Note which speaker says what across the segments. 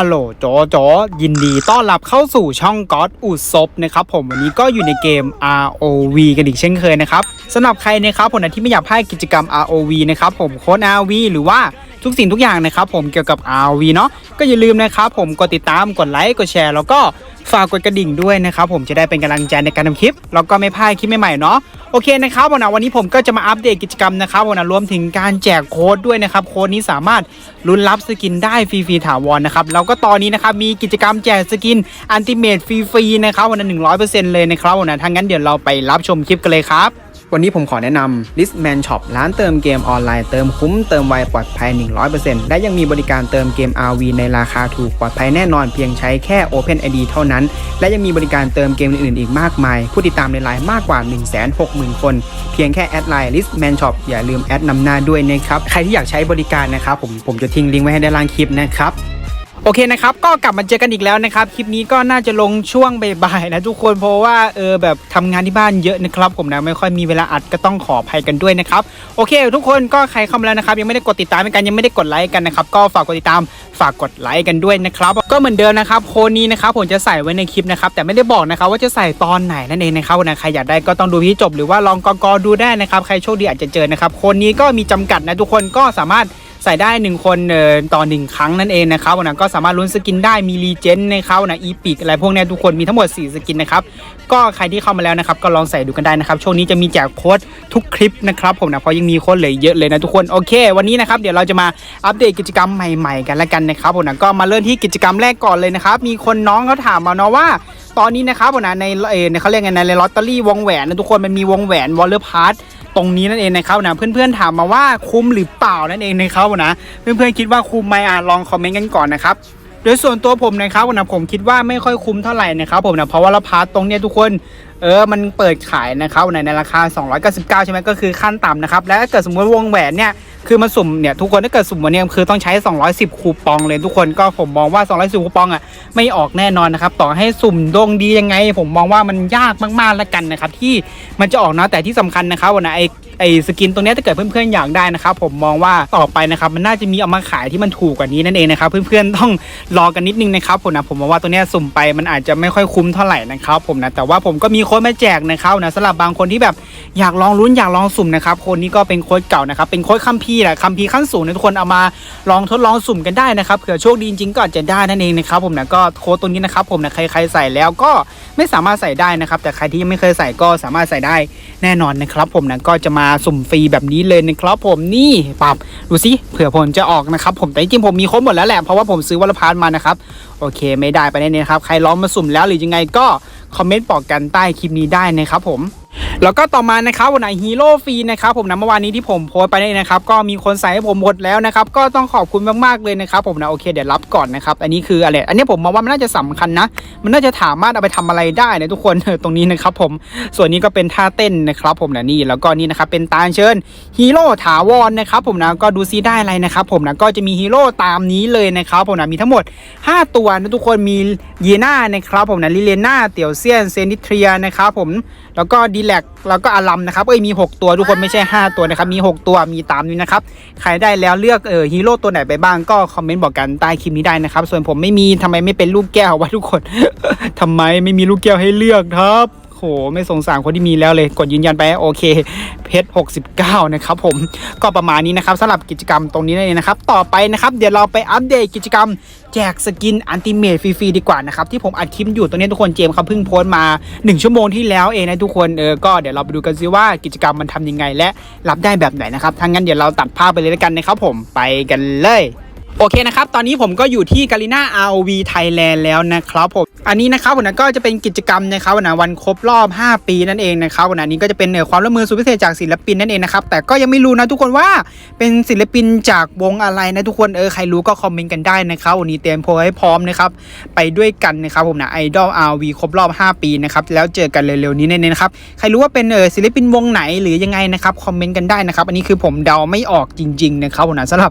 Speaker 1: ฮัลโหลโจโจยินดีต้อนรับเข้าสู่ช่องก็อดอุศบนะครับผมวันนี้ก็อยู่ในเกม ROV กันอีกเช่นเคยนะครับสำหรับใครนะครับผมที่ไม่อยากพลาดกิจกรรม ROV นะครับผมโค้ด ROV หรือว่าทุกสิ่งทุกอย่างนะครับผมเกี่ยวกับ ROV เนาะก็อย่าลืมนะครับผมกดติดตามกดไลค์กดแชร์ แล้วก็ฝากกดกระดิ่งด้วยนะครับผมจะได้เป็นกำลังใจในการทำคลิป แล้วก็ไม่พลาดคลิปใหม่ๆเนาะ โอเคนะครับผมนะวันนี้ผมก็จะมาอัปเดตกิจกรรมนะครับผมนะรวมถึงการแจกโค้ดด้วยนะครับโค้ดนี้สามารถลุ้นรับสกินได้ฟรีๆถาวรนะครับแล้วก็ตอนนี้นะครับมีกิจกรรมแจกสกินอันติเมทฟรีๆนะครับวันนั้นหนึ่งร้อยเปอร์เซ็นต์เลยนะครับวันนั้นถ้างั้นเดี๋ยวเราไปรับชมคลิปกันเลยครับวันนี้ผมขอแนะนำ Listman Shop ร้านเติมเกมออนไลน์เติมคุ้มเติมไวปลอดภัย 100%และยังมีบริการเติมเกม RV ในราคาถูกปลอดภัยแน่นอนเพียงใช้แค่ Open ID เท่านั้น และยังมีบริการเติมเกมอื่นๆอีกมากมาย ผู้ติดตามในไลน์มากกว่า10,000 คน เพียงแค่แอดไลน์ Listman Shop อย่าลืมแอดนำหน้าด้วยนะครับ ใครที่อยากใช้บริการนะครับผมผมจะทิ้งลิงก์ไว้ให้ด้านล่างคลิปนะครับ โอเคนะครับ ก็กลับมาเจอกันอีกแล้วนะครับ คลิปนี้ก็น่าจะลงช่วงบ่ายๆนะทุกคนเพราะว่าเออแบบทำงานที่บ้านเยอะนะครับ ผมนะไม่ค่อยมีเวลาอัดก็ต้องขออภัยกันด้วยนะครับ โอเค ทุกคนก็ใครเข้ามาแล้วนะครับ ยังไม่ได้กดติดตามกันยังไม่ได้กดไลค์กันนะครับก็ฝากกดติดตามฝากกดไลค์กันด้วยนะครับ ก็เหมือนเดิมนะครับโค้ดนี้นะครับผมจะใส่ไว้ในคลิปนะครับแต่ไม่ได้บอกนะครับว่าจะใส่ตอนไหนนั่นเองนะครับนะใครอยากได้ก็ต้องดูที่จบหรือว่าลองกอกอดูได้นะครับ ใครโชคดีอาจจะเจอนะครับโค้ดนี้ก็มีจำกัดนะทุกคนก็สามารถ ใส่ได้ 1 คนเอ่อต่อ 1 ครั้งนั่นเองนะครับวันนั้นก็สามารถลุ้นสกินได้มีรีเจนนะครับนะอีพิกอะไรพวกเนี้ยทุกคนมีทั้งหมด 4 สกินนะครับก็ใครที่เข้ามาแล้วนะครับก็ลองใส่ดูกันได้นะครับช่วงนี้จะมีแจกโค้ดทุกคลิปนะครับผมนะเพราะยังมีโค้ดเหลือเยอะเลยนะทุกคนโอเค วันนี้นะครับเดี๋ยวเราจะมาอัปเดตกิจกรรมใหม่ ๆ กันละกันนะครับผมนะก็มาเริ่มที่กิจกรรมแรกก่อนเลยนะครับมีคนน้องเขาถามมาเนาะว่า ตอนนี้นะครับผมนะในเออในเขาเรียกไงในลอตเตอรี่วงแหวนนะทุกคนมันมีวงแหวนวอลเลอร์พาร์ตตรงนี้นั่นเองนะครับนะเพื่อนๆถามมาว่าคุ้มหรือเปล่านั่นเองนะครับนะเพื่อนๆคิดว่าคุ้มไหมอะลองคอมเมนต์กันก่อนนะครับโดยส่วนตัวผมนะครับนะผมคิดว่าไม่ค่อยคุ้มเท่าไหร่นะครับผมนะเพราะว่าละพาร์ตตรงเนี้ยทุกคนเออมันเปิดขายนะครับในในราคา 299 ใช่ไหมก็คือขั้นต่ำนะครับ และถ้าเกิดสมมติวงแหวนเนี่ยคือมันสุ่มเนี่ยทุกคนถ้าเกิดสุ่มวันนี้คือต้องใช้ 210 คูปองเลยทุกคนก็ผมมองว่า 210 คูปองอะไม่ออกแน่นอนนะครับต่อให้สุ่มดวงดียังไง ผมมองว่ามันยากมากๆแล้วกันนะครับที่มันจะออกนะแต่ที่สำคัญนะครับวันนะไอไอ้สกินตรงเนี้ยถ้าเกิดเพื่อนๆอยากได้นะครับผมมองว่าต่อไปนะครับมันน่าจะมีเอามาขายที่มันถูกกว่านี้นั่นเองนะครับเพื่อนๆต้องรอกันนิดนึงนะครับผมนะผมมองว่าตัวนี้สุ่มไปมันอาจจะไม่ค่อยคุ้มเท่าไหร่นะครับผมนะแต่ว่าผมก็มีโค้ดมาแจกนะครับนะสำหรับบางคนที่แบบอยากลองลุ้นอยากลองสุ่มนะครับค้ดนี้ก็เป็นโค้ดเก่านะครับเป็นโค้ดคัมภีร์แหละคัมภีร์ขั้นสูงนะทุกคนเอามาลองทดลองสุ่มกันได้นะครับเผื่อโชคดีจริงก็อาจจะได้นั่นเองนะครับผมนะก็โค้ดตัวนี้นะครับผมนะใครๆใส่แล้วก็ไม่สามารถใส่ได้นะครับแต่ใครที่ยังไม่เคยใส่ก็สามารถใส่ได้แน่นอนนะครับผมนะก็จะมาสุ่มฟรีแบบนี้เลยนะครับผมนี่ปับดูสิเผื่อผมจะออกนะครับผมแต่จริงๆผมมีครบหมดแล้วแหละเพราะว่าผมซื้อวัลพาร์มานะครับโอเค ไม่ได้ไปแน่ๆครับ ใครลองมาสุ่มแล้วหรือยังไงก็คอมเมนต์บอกกันใต้คลิปนี้ได้นะครับผม แล้วก็ต่อมานะครับวันไหนฮีโร่ฟรีนะครับผมนะเมื่อวานนี้ที่ผมโพสไปนี่นะครับก็มีคนใส่ให้ผมหมดแล้วนะครับก็ต้องขอบคุณมากๆเลยนะครับผมนะโอเคเดี๋ยวรับก่อนนะครับอันนี้คืออะไรอันนี้ผมมองว่ามันน่าจะสำคัญนะ มันน่าจะสามารถเอาไปทำอะไรได้นะทุกคนตรงนี้นะครับผมส่วนนี้ก็เป็นท่าเต้นนะครับผมนะนี่แล้วก็นี่นะครับเป็นตาเชิญฮีโร่ถาวรนะครับผมนะก็ดูซิได้อะไรนะครับผมนะก็จะมีฮีโร่ตามนี้เลยนะครับผมนะมีทั้งหมด 5 ตัวนะทุกคนมีเยน่านะครับผมนะลิเลน่าเตียวเซียนเซนิเทรียนะครับผมแล้วก็ดีแลกแล้วก็อารัมนะครับเอ้ยมี 6 ตัวทุกคนไม่ใช่ 5 ตัวนะครับมี 6 ตัวมีตามนี้นะครับใครได้แล้วเลือกเออฮีโร่ตัวไหนไปบ้างก็คอมเมนต์บอกกันใต้คลิปนี้ได้นะครับส่วนผมไม่มีทำไมไม่เป็นลูกแก้ววะทุกคนทำไมไม่มีลูกแก้วให้เลือกครับ โหไม่สงสารคนที่มีแล้วเลยกดยืนยันไปโอเค เพชร69 นะครับผมก็ประมาณนี้นะครับสำหรับกิจกรรมตรงนี้นั่นเองนะครับ ต่อไปนะครับ เดี๋ยวเราไปอัปเดตกิจกรรม แจกสกินอันติเมทฟรีๆดีกว่านะครับ ที่ผมอัดคลิปอยู่ตรงนี้ทุกคนเจมส์เขาเพิ่งโพสต์มา 1 ชั่วโมงที่แล้วเองนะทุกคนเออก็เดี๋ยวเราไปดูกันซิว่ากิจกรรมมันทำยังไงและรับได้แบบไหนนะครับถ้างั้นเดี๋ยวเราตัดภาพไปเลยแล้วกันนะครับผมไปกันเลย โอเคนะครับ ตอนนี้ผมก็อยู่ที่กาลิน่า ROV Thailand แล้วนะครับผม อันนี้นะครับผมนะก็จะเป็นกิจกรรมนะครับวันนะวันครบรอบ 5 ปีนั่นเองนะครับวันนี้ก็จะเป็นเอ่อความร่วมมือสุดพิเศษจากศิลปินนั่นเองนะครับ แต่ก็ยังไม่รู้นะทุกคนว่าเป็นศิลปินจากวงอะไรนะทุกคนเออใครรู้ก็คอมเมนต์กันได้นะครับวันนี้เตรียมโพให้พร้อมนะครับไปด้วยกันนะครับผมนะไอดอล ROV ครบรอบ 5 ปีนะครับแล้วเจอกันเร็วๆนี้แน่ๆนะครับใครรู้ว่าเป็นเออศิลปินวงไหนหรือยังไงนะครับคอมเมนต์กันได้นะครับอันนี้คือผมเดาไม่ออกจริงๆนะครับผมนะสำหรับ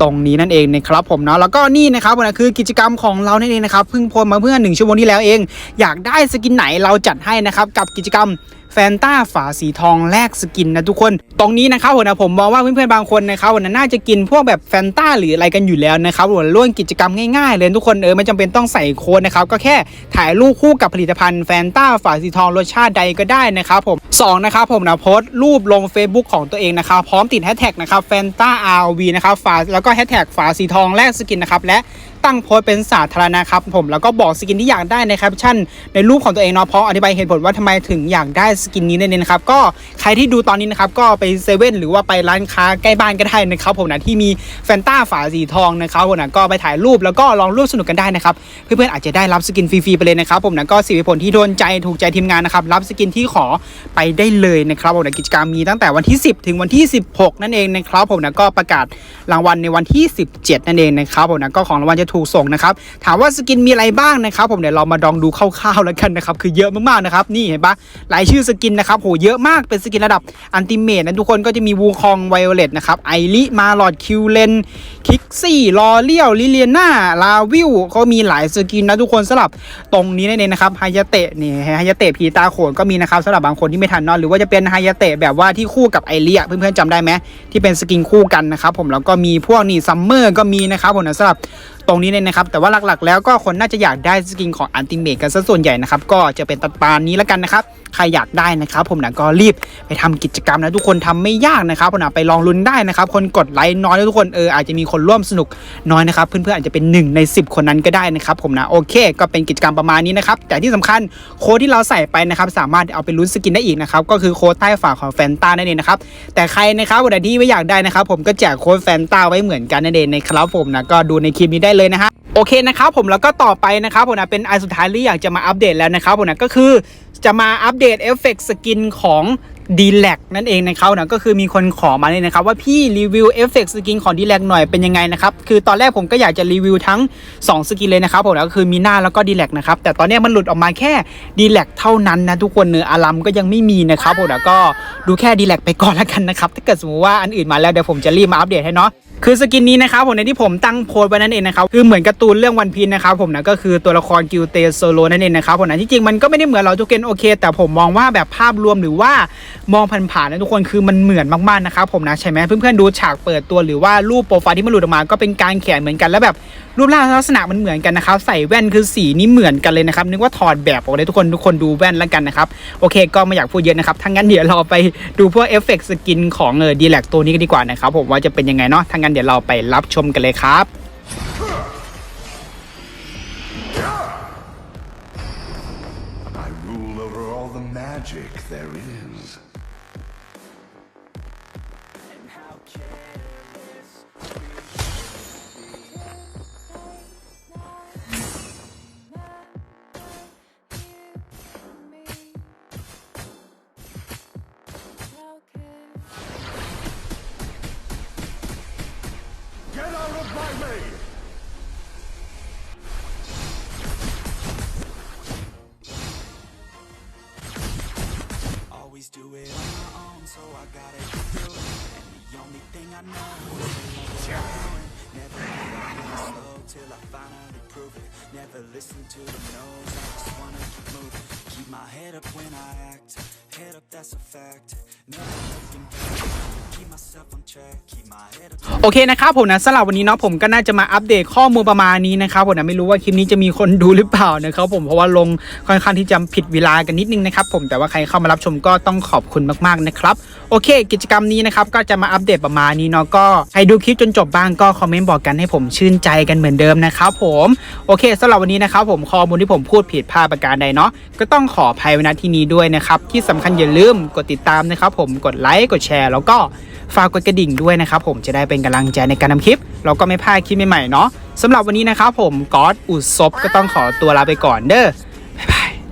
Speaker 1: ตรงนี้นั่นเองนะครับผมเนาะแล้วก็นี่นะครับผมนะคือกิจกรรมของเรานั่นเองนะครับเพิ่งโพสต์มาเมื่อหนึ่งชั่วโมงที่แล้วเอง อยากได้สกินไหนเราจัดให้นะครับกับกิจกรรมแฟนตาฝาสีทองแลกสกินนะทุกคน ตรงนี้นะครับผมนะผมมองว่าเพื่อนๆบางคนนะครับวันน่าจะกินพวกแบบแฟนตาหรืออะไรกันอยู่แล้วนะครับผมร่วมกิจกรรมง่ายๆเลยทุกคนเออไม่จำเป็นต้องใส่โค้ดนะครับก็แค่ถ่ายรูปคู่กับผลิตภัณฑ์แฟนตาฝาสีทองรสชาติใดก็ได้นะครับผมสองนะครับผมนะโพสต์รูปลง Facebook ของตัวเองนะครับพร้อมติดแฮชแท็กนะครับแฟนตา RV นะครับฝาแล้วก็แฮชแท็กฝาสีทองแลกสกินนะครับและ ตั้งโพสต์เป็นสาธารณะครับผมแล้วก็บอกสกินที่อยากได้ในแคปชั่นในรูปของตัวเองเนาะเพราะอธิบายเหตุผลว่าทำไมถึงอยากได้สกินนี้นั่นเองนะครับก็ใครที่ดูตอนนี้นะครับก็ไปเซเว่นหรือว่าไปร้านค้าใกล้บ้านก็ได้นะครับผมนะที่มีแฟนต้าฝาสีทองนะครับผมนะก็ไปถ่ายรูปแล้วก็ลองร่วมสนุกกันได้นะครับเพื่อนๆอาจจะได้รับสกินฟรีๆไปเลยนะครับผมนะก็สิบผลที่โดนใจถูกใจทีมงานนะครับรับสกินที่ขอไปได้เลยนะครับผมนะกิจกรรมมีตั้งแต่วันที่ 10 ถึงวันที่ 16 นั่นเองนะครับผมนะก็ประกาศรางวัลในวันที่ 17 นั่นเองนะครับผมนะก็ของรางวัลจะถูกส่งนะครับถามว่าสกินมีอะไรบ้างนะครับ ผมเดี๋ยวเรามาดองดูคร่าวๆแล้วกันนะครับคือเยอะมากๆนะครับนี่เห็นปะรายชื่อสกินนะครับโหเยอะมากเป็นสกินระดับอันติเมทนะทุกคนก็จะมีวูคองไวโอเลตนะครับไอริมาลอดคิวเลนคิกซี่ลอเลียวลิเลียนาลาวิวก็มีหลายสกินนะทุกคนสำหรับตรงนี้นั่นเองนะครับไฮยาเตะนี่ไฮยาเตะผีตาโขนก็มีนะครับสำหรับบางคนที่ไม่ทันนอะหรือว่าจะเป็นไฮยาเตะแบบว่าที่คู่กับไอเลียเพื่อนๆจำได้ไหมที่เป็นสกินคู่กันนะครับผมแล้วก็มีพวกนี่ซัมเมอร์ก็มีนะครับผมนะสำหรับ ตรงนี้เนี่ยนะครับ แต่ว่าหลักๆ แล้วก็คนน่าจะอยากได้สกินของอันติเมตกันซะส่วนใหญ่นะครับ ก็จะเป็นตัดปานนี้แล้วกันนะครับ ใครอยากได้นะครับผมนะก็รีบไปทำกิจกรรมนะทุกคนทำไม่ยากนะครับผมนะไปลองลุ้นได้นะครับ คนกดไลค์น้อยนะทุกคนเอออาจจะมีคนร่วมสนุกน้อยนะครับ เพื่อนๆอาจจะเป็น 1 ใน 10 คนนั้นก็ได้นะครับผมนะโอเค ก็เป็นกิจกรรมประมาณนี้นะครับแต่ที่สำคัญโค้ดที่เราใส่ไปนะครับสามารถเอาไปลุ้นสกินได้อีกนะครับก็คือโค้ดใต้ฝาของแฟนตานั่นเองนะครับแต่ใครนะครับวันนที่ไม่อยากได้นะครับผมก็แจกโค้ดแฟนตาไว้เหมือนกันนั่นเองนะครับผมนะก็ดูในคลิปนี้ได้เลยนะฮะโอเคนะครับผมแล้วก็ต่อไปนะครับผมนะเป็นอันสุดท้ายที่อยากจะมาอัปเดตแล้วนะครับผมนะก็คือ จะมาอัปเดตเอฟเฟกต์สกินของ d l a c นั่นเองนะครับนะก็คือมีคนขอมาเลยนะครับ ว่าพี่รีวิวเอฟเฟกต์สกินของ d l a c หน่อยเป็นยังไงนะครับ คือตอนแรกผมก็อยากจะรีวิวทั้ง 2 สกินเลยนะครับผมนะก็คือมีหน้าแล้วก็ d l a c นะครับ แต่ตอนนี้มันหลุดออกมาแค่ d l a c เท่านั้นนะทุกคนเนื้ออารัมก็ยังไม่มีนะครับผมนะก็ดูแค่ d l a c ไปก่อนแล้วกันนะครับถ้าเกิดสมมติว่าอันอื่นมาแล้วเดี๋ยวผมจะรีบมาอัปเดตให้เนาะ คือสกินนี้นะครับผมในที่ผมตั้งโพสไว้นั่นเองนะครับคือเหมือนการ์ตูนเรื่องวันพีนนะครับผมนะก็คือตัวละครกิลเตโซโลนั่นเองนะครับผมนะที่จริงมันก็ไม่ได้เหมือนเราทุกเกนโอเค แต่ผมมองว่าแบบภาพรวมหรือว่ามองผ่านๆนะทุกคนคือมันเหมือนมากๆนะครับผมนะใช่ไหมเพื่อนๆดูฉากเปิดตัวหรือว่ารูปโปรไฟล์ที่มันหลุดออกมาก็เป็นการเขียนเหมือนกันแล้วแบบ รูปร่างลักษณะมันเหมือนกันนะครับ ใส่แว่นคือสีนี้เหมือนกันเลยนะครับ นึกว่าถอดแบบออกเลยทุกคนทุกคนดูแว่นแล้วกันนะครับ โอเค ก็ไม่อยากพูดเยอะนะครับทั้างนั้นเดี๋ยวเราไปดูพวกเอฟเฟกต์สกินของเออดีแลกตัวนี้กันดีกว่านะครับผมว่าจะเป็นยังไงเนาะทั้างนั้นเดี๋ยวเราไปรับชมกันเลยครับ
Speaker 2: magic there is.
Speaker 3: Always do it on my own, so I gotta get through it. And the only thing I know is. Never never slow till I finally prove it. Never listen to the no's, I just wanna keep moving. Keep my head up when I act, head up that's a fact. Never looking back,
Speaker 1: โอเคนะครับผมนะสำหรับวันนี้เนาะผมก็น่าจะมาอัปเดตข้อมูลประมาณนี้นะครับผมนะไม่รู้ว่าคลิปนี้จะมีคนดูหรือเปล่านะครับผมเพราะว่าลงค่อนข้างที่จะผิดเวลากันนิดนึงนะครับผมแต่ว่าใครเข้ามารับชมก็ต้องขอบคุณมากๆนะครับ โอเค กิจกรรมนี้นะครับก็จะมาอัปเดตประมาณนี้เนาะก็ใครดูคลิปจนจบบ้างก็คอมเมนต์บอกกันให้ผมชื่นใจกันเหมือนเดิมนะครับผมโอเคสำหรับวันนี้นะครับผมข้อมูลที่ผมพูดผิดพลาดประการใดเนาะก็ต้องขออภัยไว้ณที่นี้ด้วยนะครับที่สำคัญอย่าลืมกดติดตามนะครับผมกดไลค์กดแชร์ แล้วก็ฝากกดกระดิ่งด้วยนะครับผมจะได้เป็นกำลังใจในการทำคลิปแล้วก็ไม่พลาดคลิปใหม่ๆเนาะสำหรับวันนี้นะครับผมก๊อตอุดซบก็ต้องขอตัวลาไปก่อนเด้อ